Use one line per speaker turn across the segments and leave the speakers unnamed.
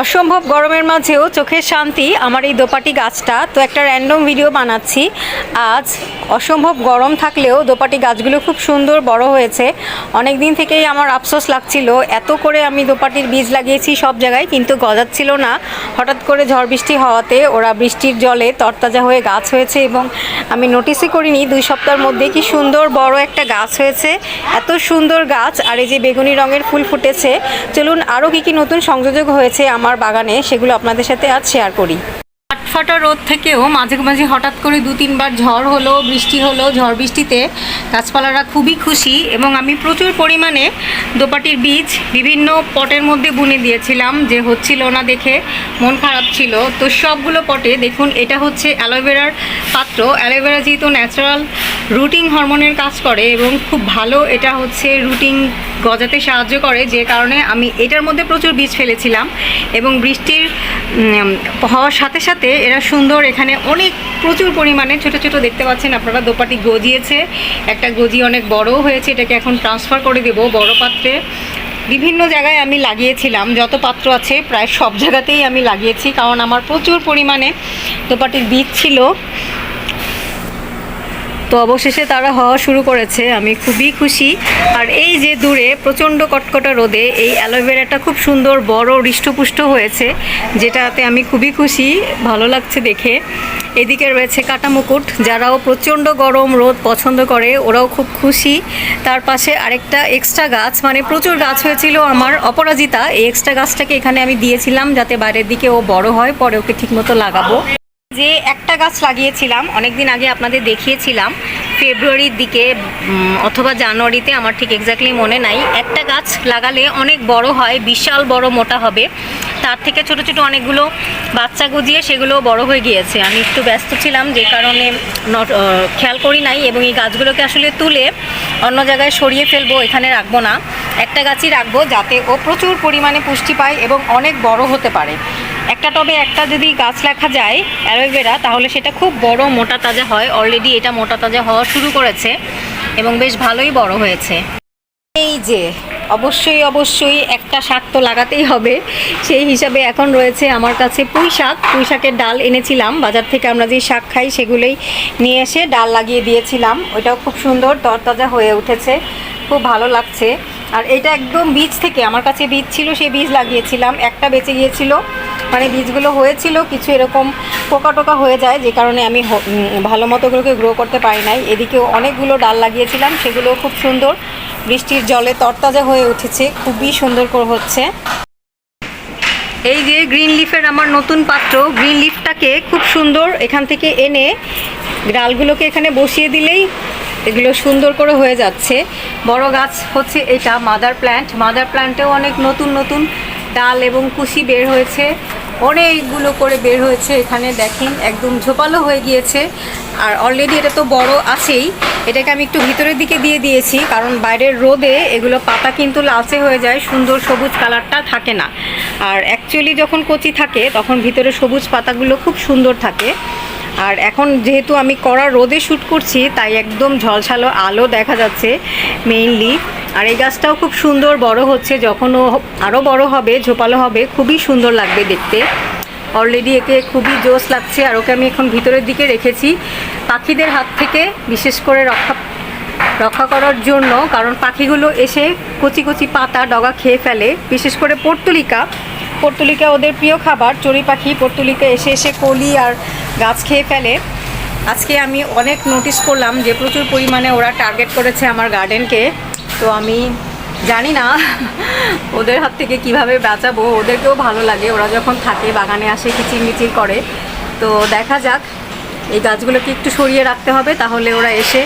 অসম্ভব গরমের মাঝেও চোখের শান্তি, আমার এই দোপাটি গাছটা। তো একটা র্যান্ডম ভিডিও বানাচ্ছি। আজ অসম্ভব গরম থাকলেও দোপাটি গাছগুলো খুব সুন্দর বড় হয়েছে। অনেক দিন থেকেই আমার আফসোস লাগছিল, এত করে আমি দোপাটির বীজ লাগিয়েছি সব জায়গায়, কিন্তু গজাচ্ছিল না। হঠাৎ করে ঝড় বৃষ্টি হওয়াতে ওরা বৃষ্টির জলে তরতাজা হয়ে গাছ হয়েছে এবং আমি নোটিসই করিনি দুই সপ্তাহের মধ্যে কি সুন্দর বড় একটা গাছ হয়েছে। এত সুন্দর গাছ, আর এই যে বেগুনি রঙের ফুল ফুটেছে। চলুন আরও কী কী নতুন সংযোজক হয়েছে আমার বাগানে সেগুলো আপনাদের সাথে আজ শেয়ার করি। ফাটা রোদ থেকেও মাঝে মাঝে হঠাৎ করে দু তিনবার ঝড় হলো, বৃষ্টি হলো, ঝড় বৃষ্টিতে গাছপালারা খুবই খুশি এবং আমি প্রচুর পরিমাণে দোপাটির বীজ বিভিন্ন পটের মধ্যে বুনে দিয়েছিলাম, যে হচ্ছিল না দেখে মন খারাপ ছিল। তো সবগুলো পটে দেখুন, এটা হচ্ছে অ্যালোভেরার পাত্র। অ্যালোভেরা যেহেতু ন্যাচারাল রুটিং হরমোনের কাজ করে এবং খুব ভালো এটা হচ্ছে রুটিং গজাতে সাহায্য করে, যে কারণে আমি এটার মধ্যে প্রচুর বীজ ফেলেছিলাম এবং বৃষ্টির হওয়ার সাথে সাথে এরা সুন্দর, এখানে অনেক প্রচুর পরিমাণে ছোট ছোট দেখতে পাচ্ছেন আপনারা, দোপাটি গজিয়েছে, একটা গজি অনেক বড় হয়েছে, এটাকে এখন ট্রান্সফার করে দেব বড় পাত্রে। বিভিন্ন জায়গায় আমি লাগিয়েছিলাম, যত পাত্র আছে প্রায় সব জায়গাতেই আমি লাগিয়েছি, কারণ আমার প্রচুর পরিমাণে দোপাটির বীজ ছিল। তো অবশেষে তারা হওয়া শুরু করেছে, আমি খুবই খুশি। আর এই যে দূরে প্রচণ্ড কটকটা রোদে, এই অ্যালোভেরাটা খুব সুন্দর বড় হৃষ্টপুষ্ট হয়েছে, যেটাতে আমি খুবই খুশি, ভালো লাগছে দেখে। এদিকে রয়েছে কাটা মুকুট যারাও প্রচণ্ড গরম রোদ পছন্দ করে, ওরাও খুব খুশি। তার পাশে আরেকটা এক্সট্রা গাছ মানে প্রচুর গাছ হয়েছিল আমার অপরাজিতা। এই এক্সট্রা গাছটাকে এখানে আমি দিয়েছিলাম যাতে বাইরের দিকে ও বড় হয়, পরে ওকে ঠিকমতো লাগাবো। যে একটা গাছ লাগিয়েছিলাম অনেক দিন আগে আপনাদের দেখিয়েছিলাম, ফেব্রুয়ারির দিকে অথবা জানুয়ারিতে, আমার ঠিক এক্স্যাক্টলি মনে নাই। একটা গাছ লাগালে অনেক বড় হয়, বিশাল বড় মোটা হবে। তার থেকে ছোট ছোট অনেকগুলো বাচ্চা গজিয়ে সেগুলো বড় হয়ে গিয়েছে। আমি একটু ব্যস্ত ছিলাম, যে কারণে খেয়াল করি নাই এবং এই গাছগুলোকে আসলে তুলে অন্য জায়গায় সরিয়ে ফেলব, এখানে রাখব না। একটা গাছই রাখব যাতে ও প্রচুর পরিমাণে পুষ্টি পায় এবং অনেক বড় হতে পারে। একটা টবে একটা যদি গাছ রাখা যায় অ্যালোভেরা, তাহলে সেটা খুব বড় মোটা তাজা হয়। অলরেডি এটা মোটা তাজা হওয়া শুরু করেছে এবং বেশ ভালোই বড় হয়েছে। এই যে, অবশ্যই অবশ্যই একটা শাক তো লাগাতেই হবে। সেই হিসাবে এখন রয়েছে আমার কাছে পুঁই শাক। পুঁই শাকের ডাল এনেছিলাম। বাজার থেকে আমরা যে শাক খাই সেগুলোই নিয়ে এসে ডাল লাগিয়ে দিয়েছিলাম। ওইটাও খুব সুন্দর, তরতাজা হয়ে উঠেছে। খুব ভালো লাগছে। আর এটা একদম বীজ থেকে, আমার কাছে বীজ ছিল, সেই বীজ লাগিয়েছিলাম। একটা বেঁচে গিয়েছিল। মানে বীজগুলো হয়েছিল, কিছু এরকম পোকা টোকা হয়ে যায়, যে কারণে আমি ভালো মতো ওগুলোকে গ্রো করতে পারি নাই। এদিকেও অনেকগুলো ডাল লাগিয়েছিলাম সেগুলো খুব সুন্দর। বৃষ্টির জলে তরতাজা হয়ে উঠেছে, খুবই সুন্দর করে হচ্ছে। এই যে গ্রিন লিফের আমার নতুন পাত্র, গ্রিন লিফটাকে খুব সুন্দর এখান থেকে এনে, ডালগুলোকে এখানে বসিয়ে দিলেই এগুলো সুন্দর করে হয়ে যাচ্ছে। বড় গাছ হচ্ছে এটা মাদার প্ল্যান্ট মাদার প্ল্যান্টেও অনেক নতুন নতুন ডাল এবং কুশি বের হয়েছে। অনেকগুলো করে বের হয়েছে এখানে, দেখেন, একদম ঝোপালো হয়ে গিয়েছে। আর অলরেডি এটা তো বড় আছেই। এটাকে আমি একটু ভিতরের দিকে দিয়ে দিয়েছি, কারণ বাইরের রোদে এগুলো পাতা কিন্তু লালচে হয়ে যায়, সুন্দর সবুজ কালারটা থাকে না। আর অ্যাকচুয়ালি যখন কচি থাকে, তখন ভিতরে সবুজ পাতাগুলো খুব সুন্দর থাকে। আর এখন যেহেতু আমি কড়া রোদে শ্যুট করছি, তাই একদম ঝলসালো আলো দেখা যাচ্ছে মেইনলি আর এই গাছটাও খুব সুন্দর বড় হচ্ছে, যখন ও আরও বড় হবে, ঝোপালো হবে, খুবই সুন্দর লাগবে দেখতে। অলরেডি একে খুবই জোশ লাগছে, আর ওকে আমি এখন ভিতরের দিকে রেখেছি। পাখিদের হাত থেকে বিশেষ করে রক্ষা রক্ষা করার জন্য, কারণ পাখিগুলো এসে কচি কচি পাতা, ডগা খেয়ে ফেলে। বিশেষ করে পর্তুলিকা পর্তুলিকা ওদের প্রিয় খাবার, চড়ুই পাখি, পর্তুলিকা এসে এসে কলি আর গাছ খেয়ে ফেলে। আজকে আমি অনেক নোটিস করলাম যে প্রচুর পরিমাণে ওরা টার্গেট করেছে আমার গার্ডেনকে তো আমি জানি না ওদের হাত থেকে কীভাবে বাঁচাবো, ওদেরকেও ভালো লাগে। ওরা যখন থাকে, বাগানে আসে কিচিরমিচির করে। তো দেখা যাক, এই গাছগুলোকে একটু সরিয়ে রাখতে হবে, তাহলে ওরা এসে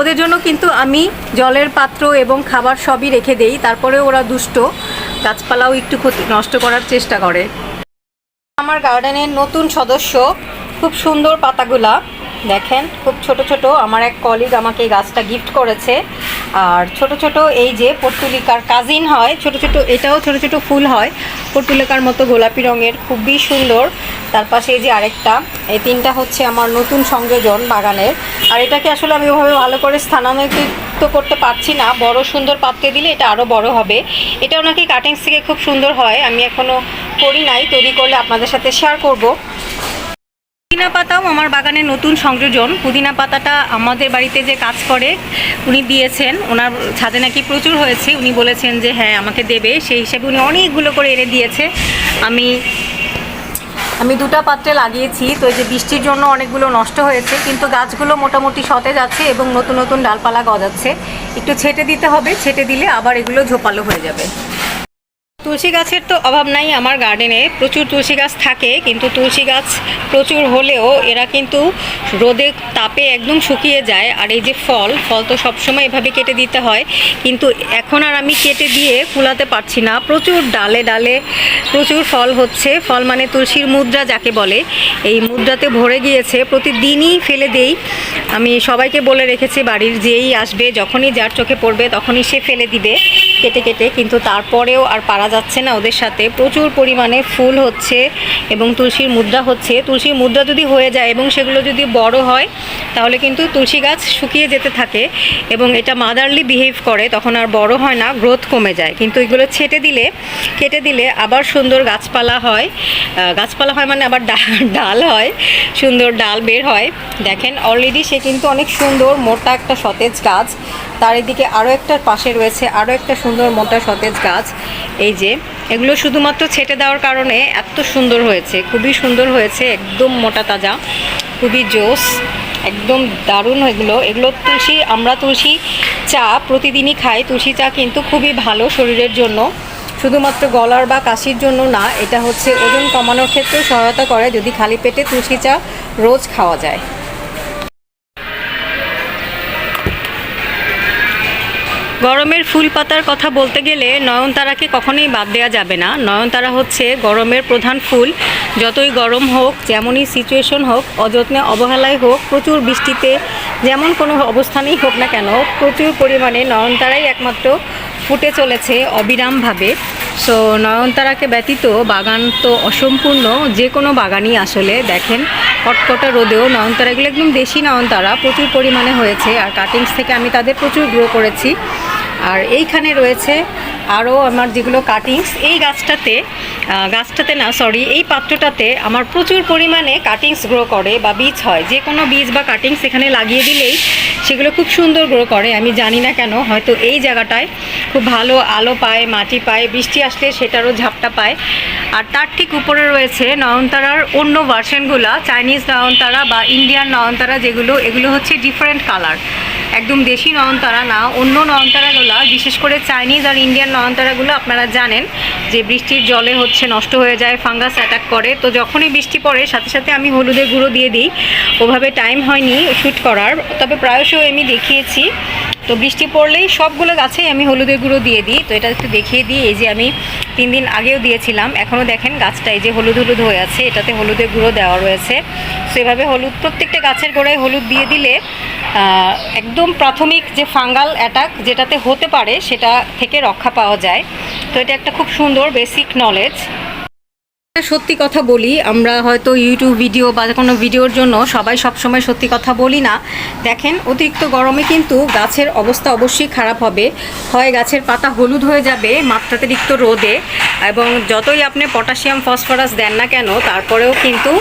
ওদের জন্য কিন্তু আমি জলের পাত্র এবং খাবার সবই রেখে দেই। তারপরে ওরা দুষ্ট, গাছপালাও একটু ক্ষতি, নষ্ট করার চেষ্টা করে। আমার গার্ডেনের নতুন সদস্য খুব সুন্দর পাতাগুলা। দেখেন, খুব ছোট ছোট। আমার এক কলিগ আমাকে এই গাছটা গিফট করেছে। আর ছোট ছোট এই যে পর্তুলিকার কাজিন হয়, ছোট ছোট এটাও ছোট ছোট ফুল হয়। পর্তুলিকার মতো গোলাপি রঙের, খুবই সুন্দর। তার পাশে এই যে আরেকটা, এই তিনটা হচ্ছে আমার নতুন সংযোজন বাগানের। আর এটাকে আসলে আমি ওভাবে ভালো করে স্থানান্তরিত করতে পারছি না। বড় সুন্দর পাত্রে দিলে এটা আরও বড় হবে। এটাও নাকি কাটিংস থেকে খুব সুন্দর হয়। আমি এখনও করি নাই, তৈরি করলে আপনাদের সাথে শেয়ার করব। পুদিনা পাতাও আমার বাগানে নতুন সংযোজন। পুদিনা পাতাটা আমাদের বাড়িতে যে কাজ করে, উনি দিয়েছেন। ওনার ছাদে নাকি প্রচুর হয়েছে। উনি বলেছেন যে হ্যাঁ আমাকে দেবে। সেই হিসেবে উনি অনেকগুলো করে এনে দিয়েছে। আমি আমি দুটো পাত্রে লাগিয়েছি। তো এই যে বৃষ্টির জন্য অনেকগুলো নষ্ট হয়েছে, কিন্তু গাছগুলো মোটামুটি সতেজ আছে এবং নতুন নতুন ডালপালা গজাচ্ছে। একটু ছেটে দিতে হবে। ছেটে দিলে আবার এগুলো ঝোপালো হয়ে যাবে। তুলসী গাছের তো অভাব নাই আমার গার্ডেনে। প্রচুর তুলসী গাছ থাকে, কিন্তু তুলসী গাছ প্রচুর হলেও এরা কিন্তু রোদে তাপে একদম শুকিয়ে যায়। আর এই যে ফল ফল তো সবসময় এভাবে কেটে দিতে হয়। কিন্তু এখন আর আমি কেটে দিয়ে কুলাতে পারছি না। প্রচুর ডালে ডালে প্রচুর ফল হচ্ছে। ফল মানে তুলসীর মুদ্রা যাকে বলে। এই মুদ্রাতে ভরে গিয়েছে। প্রতিদিনই ফেলে দেই। আমি সবাইকে বলে রেখেছি, বাড়ির যেই আসবে, যখনই যার চোখে পড়বে, তখনই সে ফেলে দিবে। কেটে কেটে, কিন্তু তারপরেও আর পারা যাচ্ছে না ওদের সাথে। প্রচুর পরিমাণে ফুল হচ্ছে এবং তুলসীর মুদ্রা হচ্ছে। তুলসীর মুদ্রা যদি হয়ে যায় এবং সেগুলো যদি বড় হয়, তাহলে কিন্তু তুলসী গাছ শুকিয়ে যেতে থাকে এবং এটা মাদারলি বিহেভ করে, তখন আর বড় হয় না গ্রোথ কমে যায়। কিন্তু এগুলো ছেটে দিলে, কেটে দিলে আবার সুন্দর গাছপালা হয়। গাছপালা হয় মানে আবার ডাল হয়, সুন্দর ডাল বের হয়। দেখেন অলরেডি সে কিন্তু অনেক সুন্দর মোটা একটা সতেজ গাছ। তার এদিকে আরও একটা পাশে রয়েছে আরও একটা সুন্দর মোটা সতেজ গাছ। এই যে, এগুলো শুধুমাত্র ছেটে দেওয়ার কারণে এত সুন্দর হয়েছে, খুবই সুন্দর হয়েছে, একদম মোটা তাজা, খুবই জোস, একদম দারুণ এগুলো। এগুলো তুলসী, আমরা তুলসী চা প্রতিদিনই খাই। তুলসী চা কিন্তু খুবই ভালো শরীরের জন্য। শুধুমাত্র গলার বা কাশির জন্য না, এটা হচ্ছে ওজন কমানোর ক্ষেত্রেও সহায়তা করে যদি খালি পেটে তুলসী চা রোজ খাওয়া যায়। গরমের ফুল পাতার কথা বলতে গেলে নয়নতারাকে কখনোই বাদ দেওয়া যাবে না। নয়নতারা হচ্ছে গরমের প্রধান ফুল। যতই গরম হোক, যেমনই সিচুয়েশন হোক, অযত্নে অবহেলায় হোক, প্রচুর বৃষ্টিতে, যেমন কোনো অবস্থানেই হোক না কেন, প্রচুর পরিমাণে নয়নতারাই একমাত্র ফুটে চলেছে অবিরামভাবে। সো নয়নতারাকে ব্যতীত বাগান তো অসম্পূর্ণ, যে কোনো বাগানই আসলে দেখেন। কটকটা রোদেও নয়নতারাগুলো একদম দেশি নয়নতারা, প্রচুর পরিমাণে হয়েছে। আর কাটিংস থেকে আমি তাদের প্রচুর গ্রো করেছি। আর এইখানে রয়েছে আরও আমার যেগুলো কাটিংস এই গাছটাতে গাছটাতে না সরি এই পাত্রটাতে আমার প্রচুর পরিমাণে কাটিংস গ্রো করে বা বীজ হয়। যে কোনো বীজ বা কাটিংস এখানে লাগিয়ে দিলেই সেগুলো খুব সুন্দর গ্রো করে। আমি জানি না কেন, হয়তো এই জায়গাটায় খুব ভালো আলো পায়, মাটি পায়, বৃষ্টি আসলে সেটারও ঝাপটা পায়। আর তার ঠিক উপরে রয়েছে নয়নতারার অন্য ভার্সনগুলা চাইনিজ নয়নতারা বা ইন্ডিয়ান নয়নতারা যেগুলো, এগুলো হচ্ছে ডিফারেন্ট কালার একদম দেশি নয়নতারা না, অন্য নয়নতারাগুলো বিশেষ করে চাইনিজ আর ইন্ডিয়ান নয়নতারাগুলো আপনারা জানেন যে বৃষ্টির জলে হচ্ছে নষ্ট হয়ে যায়, ফাঙ্গাস অ্যাটাক করে। তো যখনই বৃষ্টি পড়ে, সাথে সাথে আমি হলুদের গুঁড়ো দিয়ে দিই। ওভাবে টাইম হয়নি শ্যুট করার, তবে প্রায়শই আমি দেখিয়েছি। তো বৃষ্টি পড়লেই সবগুলো গাছেই আমি হলুদের গুঁড়ো দিয়ে দিই। তো এটা একটু দেখিয়ে দিই, এই যে আমি তিন দিন আগেও দিয়েছিলাম, এখনও দেখেন গাছটা এই যে হলুদ হলুদ হয়ে আছে, এটাতে হলুদের গুঁড়ো দেওয়া রয়েছে। তো এভাবে হলুদ, প্রত্যেকটা গাছের গোড়ায় হলুদ দিয়ে দিলে একদম প্রাথমিক যে ফাঙ্গাল অ্যাটাক যেটাতে হতে পারে, সেটা থেকে রক্ষা পাওয়া যায়। তো এটা একটা খুব সুন্দর বেসিক নলেজ। সত্যি কথা বলি, আমরা হয়তো ইউটিউব ভিডিও বা কোনো ভিডিওর জন্য সবাই সবসময় সত্যি কথা বলি না। দেখেন, অতিরিক্ত গরমে কিন্তু গাছের অবস্থা অবশ্যই খারাপ হবে। হয় গাছের পাতা হলুদ হয়ে যাবে মাত্রাতিরিক্ত রোদে এবং যতই আপনি পটাশিয়াম, ফসফরাস দেন না কেন, তারপরেও কিন্তু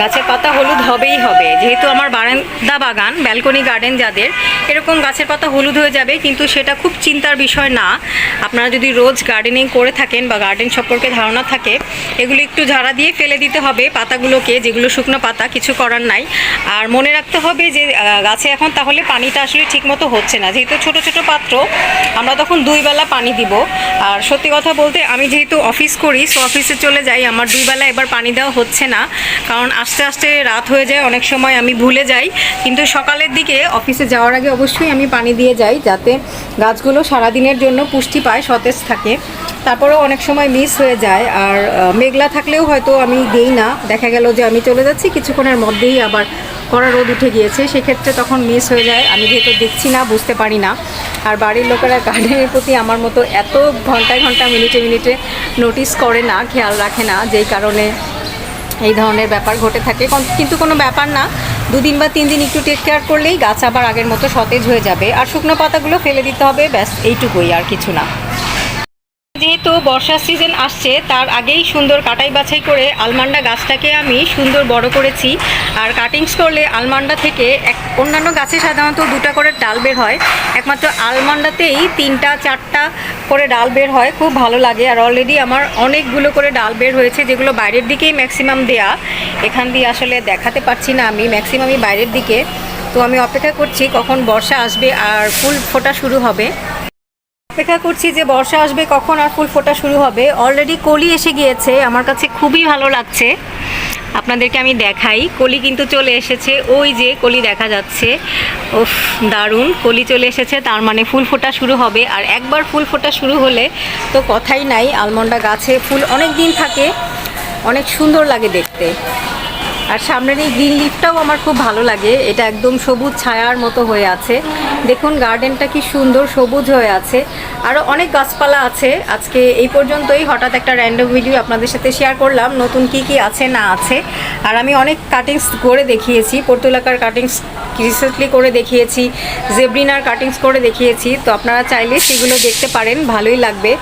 গাছের পাতা হলুদ হবেই হবে। যেহেতু আমার বারান্দা বাগান ব্যালকনি গার্ডেন যাদের, এরকম গাছের পাতা হলুদ হয়ে যাবে, কিন্তু সেটা খুব চিন্তার বিষয় না। আপনারা যদি রোজ গার্ডেনিং করে থাকেন বা গার্ডেন সম্পর্কে ধারণা থাকে, এগুলো একটু ঝাড়া দিয়ে ফেলে দিতে হবে পাতাগুলোকে, যেগুলো শুকনো পাতা, কিছু করার নাই। আর মনে রাখতে হবে যে গাছে এখন তাহলে পানিটা আসলে ঠিকমতো হচ্ছে না। যেহেতু ছোট ছোট পাত্র, আমরা তখন দুই বেলা পানি দিব। আর সত্যি কথা বলতে, আমি যেহেতু অফিস করি, সো অফিসে চলে যাই, আমার দুই বেলা এবার পানি দেওয়া হচ্ছে না। কারণ আস্তে আস্তে রাত হয়ে যায়, অনেক সময় আমি ভুলে যাই। কিন্তু সকালের দিকে অফিসে যাওয়ার আগে অবশ্যই আমি পানি দিয়ে যাই, যাতে গাছগুলো সারাদিনের জন্য পুষ্টি পায়, সতেজ থাকে। তারপরেও অনেক সময় মিস হয়ে যায়। আর মেঘলা থাকলেও হয়তো আমি দেই না। দেখা গেল যে আমি চলে যাচ্ছি, কিছুক্ষণের মধ্যেই আবার কড়া রোদ উঠে গিয়েছে। সেক্ষেত্রে তখন মিস হয়ে যায়। আমি যেহেতু দেখছি না, বুঝতে পারি না। আর বাড়ির লোকেরা গার্ডেনের প্রতি আমার মতো এত ঘন্টায় ঘণ্টা, মিনিটে মিনিটে নোটিস করে না, খেয়াল রাখে না, যেই কারণে এই ধরনের ব্যাপার ঘটে থাকে। কিন্তু কোনো ব্যাপার না। দুদিন বা তিন দিন একটু টেক কেয়ার করলেই গাছ আবার আগের মতো সতেজ হয়ে যাবে। আর শুকনো পাতাগুলো ফেলে দিতে হবে, ব্যাস, এইটুকুই আর কিছু না। যেহেতু বর্ষার সিজন আসছে, তার আগেই সুন্দর কাটাই বাছাই করে আলমান্ডা গাছটাকে আমি সুন্দর বড় করেছি। আর কাটিংস করলে আলমান্ডা থেকে এক, অন্যান্য গাছে সাধারণত দুটা করে ডাল বের হয়। একমাত্র আলমান্ডাতেই তিনটা, চারটা করে ডাল বের হয়, খুব ভালো লাগে। আর অলরেডি আমার অনেকগুলো করে ডাল বের হয়েছে, যেগুলো বাইরের দিকেই ম্যাক্সিমাম দেয়া। এখান দিয়ে আসলে দেখাতে পারছি না আমি ম্যাক্সিমামই বাইরের দিকে। তো আমি অপেক্ষা করছি কখন বর্ষা আসবে আর ফুল ফোটা শুরু হবে। অপেক্ষা করছি যে বর্ষা আসবে কখন আর ফুল ফোটা শুরু হবে। অলরেডি কলি এসে গিয়েছে, আমার কাছে খুবই ভালো লাগছে। আপনাদেরকে আমি দেখাই, কলি কিন্তু চলে এসেছে, ওই যে কলি দেখা যাচ্ছে। উফ, দারুণ, কলি চলে এসেছে, তার মানে ফুল ফোটা শুরু হবে। আর একবার ফুল ফোটা শুরু হলে তো কথাই নাই, আলমন্ডা গাছে ফুল অনেক দিন থাকে, অনেক সুন্দর লাগে দেখতে। আর সামনের এই গ্রিন লিফটাও আমার খুব ভালো লাগে। এটা একদম সবুজ ছায়ার মতো হয়ে আছে। দেখুন, গার্ডেনটা কি সুন্দর সবুজ হয়ে আছে। আরও অনেক গাছপালা আছে। আজকে এই পর্যন্তই। হঠাৎ একটা র্যান্ডম ভিডিও আপনাদের সাথে শেয়ার করলাম, নতুন কি কি আছে না আছে। আর আমি অনেক কাটিংস করে দেখিয়েছি। পর্তুলাকার কাটিংস রিসেন্টলি করে দেখিয়েছি জেব্রিনার কাটিংস করে দেখিয়েছি। তো আপনারা চাইলে সেগুলো দেখতে পারেন, ভালোই লাগবে।